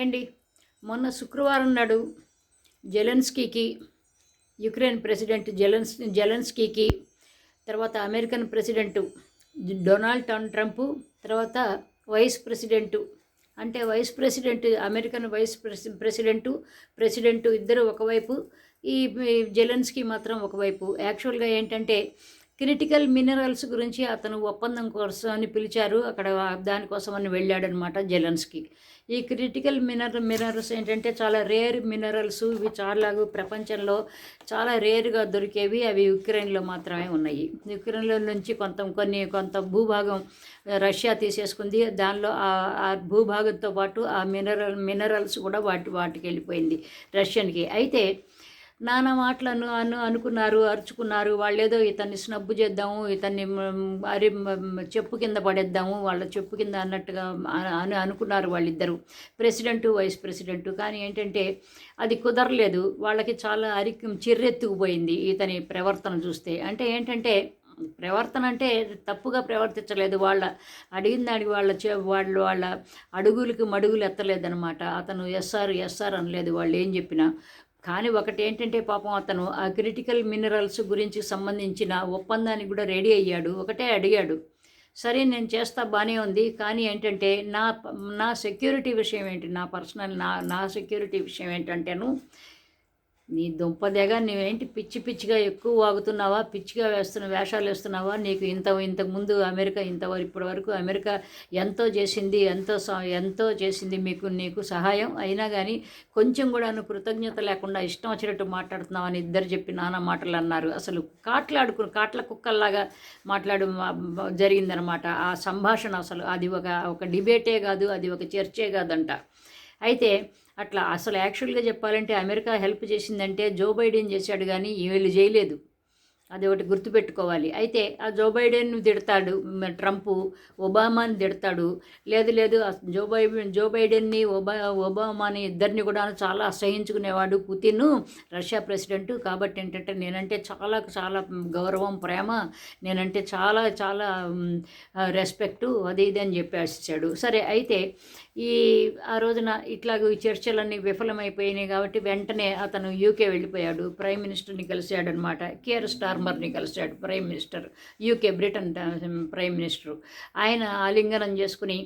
అండి. మొన్న శుక్రవారం నాడు జెలెన్స్కీకి యుక్రెయిన్ ప్రెసిడెంట్ జెలెన్స్ జెలెన్స్కీకి తర్వాత అమెరికన్ ప్రెసిడెంట్ డొనాల్డ్ టన్ ట్రంప్ తర్వాత వైస్ ప్రెసిడెంటు అంటే వైస్ ప్రెసిడెంట్ అమెరికన్ వైస్ ప్రెసి ప్రెసిడెంటు ప్రెసిడెంటు ఇద్దరు ఒకవైపు ఈ జెలెన్స్కీ మాత్రం ఒకవైపు. యాక్చువల్గా ఏంటంటే క్రిటికల్ మినరల్స్ గురించి అతను ఒప్పందం కోసం అని పిలిచారు. అక్కడ దానికోసం అని వెళ్ళాడనమాట జెలెన్స్కి. ఈ క్రిటికల్ మినరల్ మినరల్స్ ఏంటంటే చాలా రేర్ మినరల్స్. ఇవి చాలా ప్రపంచంలో చాలా రేర్గా దొరికేవి. అవి యుక్రెయిన్లో మాత్రమే ఉన్నాయి. యుక్రెయిన్లో నుంచి కొంత కొన్ని కొంత భూభాగం రష్యా తీసేసుకుంది. దానిలో ఆ- ఆ భూభాగంతో పాటు ఆ మినరల్ మినరల్స్ కూడా వాటి వాటికి వెళ్ళిపోయింది రష్యన్కి. అయితే నానా మాటలు అను అను అనుకున్నారు అరుచుకున్నారు. వాళ్ళేదో ఇతన్ని స్నబ్బు చేద్దాము ఇతన్ని అరి చెప్పు కింద పడేద్దాము వాళ్ళ చెప్పు కింద అన్నట్టుగా అని అనుకున్నారు వాళ్ళిద్దరు. President vice president. కానీ ఏంటంటే అది కుదరలేదు. వాళ్ళకి చాలా అరిక్యం చిర్రెత్తుకుపోయింది ఇతని ప్రవర్తన చూస్తే. అంటే ఏంటంటే ప్రవర్తన అంటే తప్పుగా ప్రవర్తించలేదు. వాళ్ళ అడిగిన దానికి వాళ్ళ చే వాళ్ళు వాళ్ళ అడుగులకి మడుగులు ఎత్తలేదనమాట అతను ఎస్ఆర్ ఎస్ఆర్ అనలేదు. వాళ్ళు ఏం చెప్పినా. కానీ ఒకటి ఏంటంటే పాపం అతను ఆ క్రిటికల్ మినరల్స్ గురించి సంబంధించిన ఒప్పందానికి కూడా రెడీ అయ్యాడు. ఒకటే అడిగాడు. సరే నేను చేస్తా బాగానే ఉంది. కానీ ఏంటంటే నా నా సెక్యూరిటీ విషయం ఏంటి? నా పర్సనల్ నా నా సెక్యూరిటీ విషయం ఏంటంటేను నీ దుంపదేగా నువ్వేంటి పిచ్చి పిచ్చిగా ఎక్కువ వాగుతున్నావా పిచ్చిగా వేస్తున్న వేషాలు వేస్తున్నావా? నీకు ఇంత ఇంతకుముందు అమెరికా ఇంతవరకు ఇప్పటి వరకు అమెరికా ఎంతో చేసింది ఎంతో స- ఎంతో చేసింది మీకు నీకు సహాయం. అయినా కానీ కొంచెం కూడా నువ్వు కృతజ్ఞత లేకుండా ఇష్టం వచ్చినట్టు మాట్లాడుతున్నావు అని ఇద్దరు చెప్పి నానా మాటలు అన్నారు. అసలు కాట్లాడుకు కాట్ల కుక్కల్లాగా మాట్లాడు జరిగిందనమాట ఆ సంభాషణ అసలు అది ఒక ఒక డిబేటే కాదు అది ఒక చర్చే కాదంట. అయితే అట్లా అసలు యాక్చువల్గా చెప్పాలంటే అమెరికా హెల్ప్ చేసిందంటే జో బైడెన్ చేశాడు కానీ వీళ్ళు చేయలేదు. అది ఒకటి గుర్తుపెట్టుకోవాలి. అయితే ఆ జో బైడెన్ తిడతాడు ట్రంప్ ఒబామాని తిడతాడు. లేదు లేదు జో బై జో బైడెన్ని ఒబా ఒబామాని ఇద్దరిని కూడా చాలా అసహించుకునేవాడు పుతిన్ రష్యా ప్రెసిడెంట్. కాబట్టి ఏంటంటే నేనంటే చాలా చాలా గౌరవం ప్రేమ నేనంటే చాలా చాలా రెస్పెక్టు అది ఇది అని చెప్పేసాడు సరే అయితే ఈ ఆ రోజున ఇట్లాగ ఈ చర్చలన్నీ విఫలమైపోయినాయి కాబట్టి వెంటనే అతను యూకే వెళ్ళిపోయాడు. ప్రైమ్ మినిస్టర్ని కలిసాడనమాట కేర్ స్టార్ స్టార్మర్ని కలిశాడు prime minister UK Britain prime minister. ఆయన ఆలింగనం చేసుకుని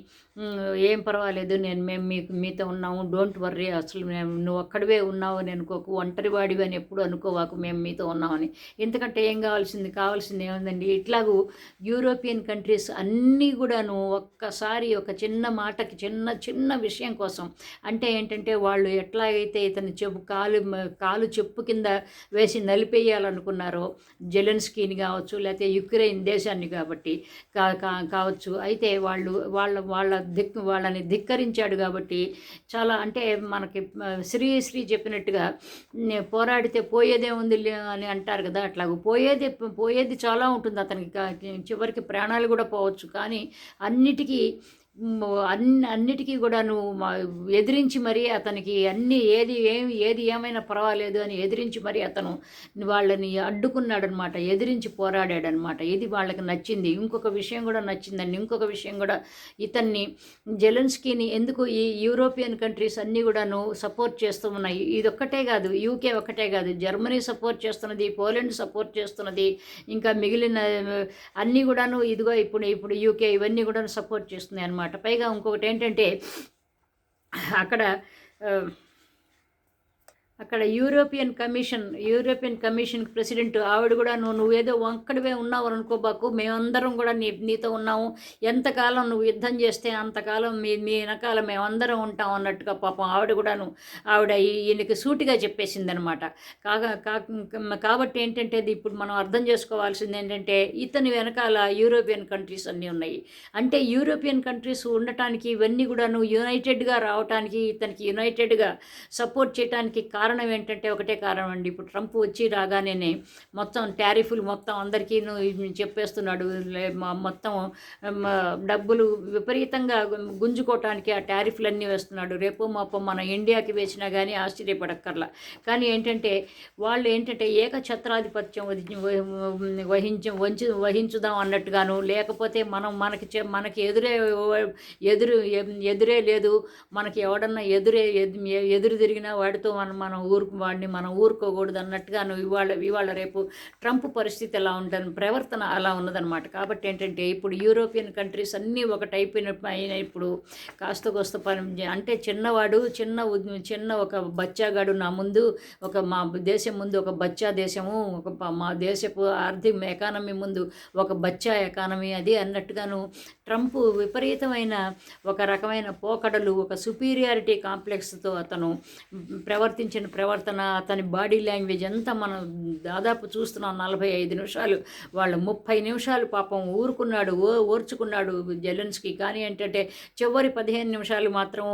ఏం పర్వాలేదు నేను మేము మీకు మీతో ఉన్నాము డోంట్ వర్రీ అసలు మేము నువ్వు ఒక్కడివే ఉన్నావు అని అనుకోకు ఒంటరి వాడివి అని ఎప్పుడు అనుకోవాకు మేము మీతో ఉన్నామని ఎందుకంటే ఏం కావాల్సింది? కావాల్సింది ఏముందండి? ఇట్లాగూ యూరోపియన్ కంట్రీస్ అన్నీ కూడాను ఒక్కసారి ఒక చిన్న మాటకి చిన్న చిన్న విషయం కోసం. అంటే ఏంటంటే వాళ్ళు ఎట్లా అయితే ఇతని చెప్పు కాలు కాలు చెప్పు కింద వేసి నలిపేయాలనుకున్నారో జెలెన్స్కీని కావచ్చు లేకపోతే యుక్రెయిన్ దేశాన్ని కాబట్టి కా కావచ్చు. అయితే వాళ్ళు వాళ్ళ వాళ్ళ దిక్ వాళ్ళని ధిక్కరించాడు కాబట్టి చాలా అంటే మనకి శ్రీ శ్రీ చెప్పినట్టుగా పోరాడితే పోయేదే ఉంది అని అంటారు కదా అట్లాగ పోయేది పోయేది చాలా ఉంటుంది అతనికి చివరికి ప్రాణాలు కూడా పోవచ్చు. కానీ అన్నిటికీ అన్ని అన్నిటికీ కూడాను ఎదిరించి మరీ అతనికి అన్ని ఏది ఏమి ఏది ఏమైనా పర్వాలేదు అని ఎదిరించి మరీ అతను వాళ్ళని అడ్డుకున్నాడనమాట ఎదిరించి పోరాడాడనమాట. ఇది వాళ్ళకి నచ్చింది. ఇంకొక విషయం కూడా నచ్చిందండి. ఇంకొక విషయం కూడా ఇతన్ని జెలెన్స్కీని ఎందుకు ఈ యూరోపియన్ కంట్రీస్ అన్నీ కూడాను సపోర్ట్ చేస్తూ ఉన్నాయి. ఇది ఒక్కటే కాదు యూకే ఒక్కటే కాదు. జర్మనీ సపోర్ట్ చేస్తున్నది పోలాండ్ సపోర్ట్ చేస్తున్నది ఇంకా మిగిలిన అన్నీ కూడాను ఇదిగో ఇప్పుడు ఇప్పుడు యూకే ఇవన్నీ కూడా సపోర్ట్ చేస్తున్నాయి అనమాట పైగా ఇంకొకటి ఏంటంటే అక్కడ అక్కడ European commission European commission president ఆవిడ కూడా నువ్వు నువ్వేదో ఒక్కడివే ఉన్నావు అనుకోబాకు మేమందరం కూడా నీ నీతో ఉన్నాము. ఎంతకాలం నువ్వు యుద్ధం చేస్తే అంతకాలం మీ మీ వెనకాల మేమందరం ఉంటాం అన్నట్టుగా పాపం ఆవిడ కూడాను ఆవిడ ఈయనకి సూటిగా చెప్పేసిందనమాట. కాగా కాబట్టి ఏంటంటే ఇప్పుడు మనం అర్థం చేసుకోవాల్సింది ఏంటంటే ఇతని వెనకాల యూరోపియన్ కంట్రీస్ అన్నీ ఉన్నాయి. అంటే యూరోపియన్ కంట్రీస్ ఉండటానికి ఇవన్నీ కూడాను యునైటెడ్గా రావటానికి ఇతనికి యునైటెడ్గా సపోర్ట్ చేయడానికి కారణం కారణం ఏంటంటే ఒకటే కారణం అండి. ఇప్పుడు ట్రంప్ వచ్చి రాగానే మొత్తం టారిఫ్లు మొత్తం అందరికీ చెప్పేస్తున్నాడు. మొత్తం డబ్బులు విపరీతంగా గుంజుకోవటానికి ఆ టారిఫ్లన్నీ వేస్తున్నాడు. రేపు మాపో మన ఇండియాకి వేసినా కానీ ఆశ్చర్యపడక్కర్లా. కానీ ఏంటంటే వాళ్ళు ఏంటంటే ఏకఛత్రాధిపత్యం వహించ వంచి వహించుదాం అన్నట్టుగాను లేకపోతే మనం మనకి మనకి ఎదురే ఎదురు ఎదురే లేదు. మనకి ఎవడన్నా ఎదురే ఎదురు తిరిగినా వాడితో మనం మనం ఊరు వాడిని మనం ఊరుకోకూడదు అన్నట్టుగాను ఇవాళ ఇవాళ రేపు ట్రంప్ పరిస్థితి ఎలా ఉంటుంది ప్రవర్తన అలా ఉన్నదనమాట కాబట్టి ఏంటంటే ఇప్పుడు యూరోపియన్ కంట్రీస్ అన్నీ ఒకటైపోయిన అయిన ఇప్పుడు కాస్త కోస్త పని అంటే చిన్నవాడు చిన్న చిన్న ఒక బచ్చాగాడు నా ముందు ఒక మా దేశం ముందు ఒక బచ్చా దేశము ఒక మా దేశపు ఆర్థిక ఎకానమీ ముందు ఒక బచ్చా ఎకానమీ అది అన్నట్టుగాను ట్రంప్ విపరీతమైన ఒక రకమైన పోకడలు ఒక సుపీరియారిటీ కాంప్లెక్స్తో అతను ప్రవర్తించిన ప్రవర్తన అతని బాడీ లాంగ్వేజ్ అంతా మనం దాదాపు చూస్తున్నాం. నలభై ఐదు నిమిషాలు వాళ్ళు ముప్పై నిమిషాలు పాపం ఊరుకున్నాడు ఓ ఓర్చుకున్నాడు జెలెన్స్కి. కానీ ఏంటంటే చివరి పదిహేను నిమిషాలు మాత్రం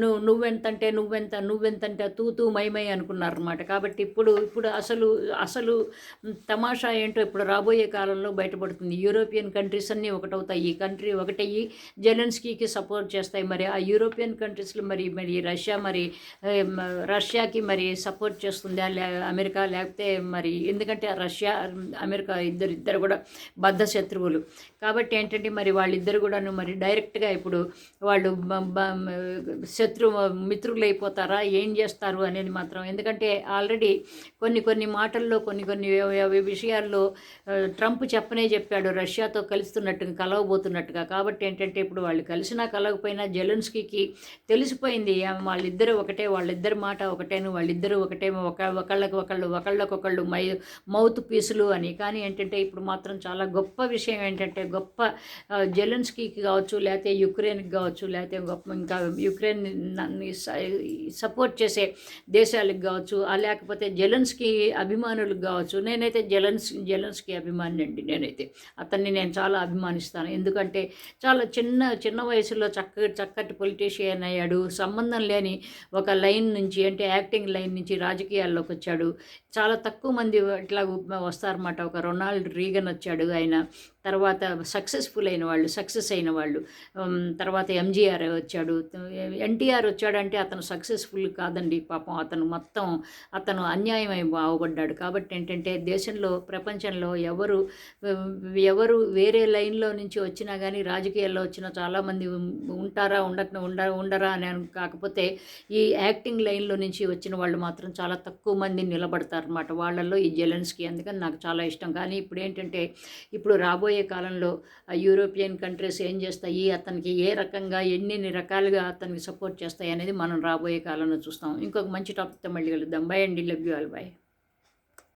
నువ్వు నువ్వెంతంటే నువ్వెంత నువ్వెంతంటే తూతూ మైమై అనుకున్నారన్నమాట. కాబట్టి ఇప్పుడు ఇప్పుడు అసలు అసలు తమాషా ఏంటో ఇప్పుడు రాబోయే కాలంలో బయటపడుతుంది. యూరోపియన్ కంట్రీస్ అన్నీ ఒకటవుతాయి. ఈ కంట్రీ ఒకటయ్యి జెలెన్స్కీకి సపోర్ట్ చేస్తాయి. మరి ఆ యూరోపియన్ కంట్రీస్లో మరి మరి రష్యా మరి రష్యాకి మరి సపోర్ట్ చేస్తుందా? లే అమెరికా లేకపోతే మరి ఎందుకంటే రష్యా అమెరికా ఇద్దరు ఇద్దరు కూడా బద్ధ శత్రువులు. కాబట్టి ఏంటంటే మరి వాళ్ళిద్దరు కూడాను మరి డైరెక్ట్గా ఇప్పుడు వాళ్ళు శత్రు మిత్రులు అయిపోతారా ఏం చేస్తారు అనేది మాత్రం. ఎందుకంటే ఆల్రెడీ కొన్ని కొన్ని మాటల్లో కొన్ని కొన్ని విషయాల్లో ట్రంప్ చెప్పనే చెప్పాడు రష్యాతో కలుస్తున్నట్టుగా కలవబోతున్నట్టుగా. కాబట్టి ఏంటంటే ఇప్పుడు వాళ్ళు కలిసినా కలవకపోయినా జెలెన్స్కీకి తెలిసిపోయింది. వాళ్ళిద్దరూ ఒకటే వాళ్ళిద్దరి మాట ఒకటేను వాళ్ళిద్దరూ ఒకటే ఒక ఒకళ్ళకి ఒకళ్ళు ఒకళ్ళకొకళ్ళు మై మౌత్ పీసులు అని. కానీ ఏంటంటే ఇప్పుడు మాత్రం చాలా గొప్ప విషయం ఏంటంటే గొప్ప జెలెన్స్కీకి కావచ్చు లేకపోతే యుక్రెయిన్కి కావచ్చు లేకపోతే గొప్ప ఇంకా యుక్రెయిన్ సపోర్ట్ చేసే దేశాలకు కావచ్చు లేకపోతే జెలెన్స్కి అభిమానులకు కావచ్చు. నేనైతే జెలెన్స్ జెలెన్స్కి అభిమాని అండి నేనైతే. అతన్ని నేను చాలా అభిమానిస్తాను. ఎందుకంటే చాలా చిన్న చిన్న వయసులో చక్క చక్కటి పొలిటీషియన్ అయ్యాడు. సంబంధం లేని ఒక లైన్ నుంచి అంటే యాక్టింగ్ లైన్ నుంచి రాజకీయాల్లోకి వచ్చాడు. చాలా తక్కువ మంది ఇట్లా వస్తారన్నమాట. ఒక రొనాల్డ్ రీగన్ వచ్చాడు ఆయన. తర్వాత సక్సెస్ఫుల్ అయిన వాళ్ళు సక్సెస్ అయిన వాళ్ళు. తర్వాత ఎంజీఆర్ వచ్చాడు. ఎన్టీఆర్ వచ్చాడంటే అతను సక్సెస్ఫుల్ కాదండి పాపం. అతను మొత్తం అతను అన్యాయమై బాగుపడ్డాడు. కాబట్టి ఏంటంటే దేశంలో ప్రపంచంలో ఎవరు ఎవరు వేరే లైన్లో నుంచి వచ్చినా కానీ రాజకీయాల్లో వచ్చిన చాలామంది ఉంటారా ఉండక ఉండ ఉండరా అని కాకపోతే ఈ యాక్టింగ్ లైన్లో నుంచి వచ్చిన వాళ్ళు మాత్రం చాలా తక్కువ మంది నిలబడతారన్నమాట. వాళ్ళల్లో ఈ జెలెన్స్కి. అందుకని నాకు చాలా ఇష్టం. కానీ ఇప్పుడు ఏంటంటే ఇప్పుడు రాబోయే రాబోయే కాలంలో యూరోపియన్ కంట్రీస్ ఏం చేస్తాయి అతనికి ఏ రకంగా ఎన్ని రకాలుగా అతనికి సపోర్ట్ చేస్తాయి అనేది మనం రాబోయే కాలంలో చూస్తాం. ఇంకొక మంచి టాపిక్తో మళ్ళీ కలుద్దాం. బై అండి. Love you all by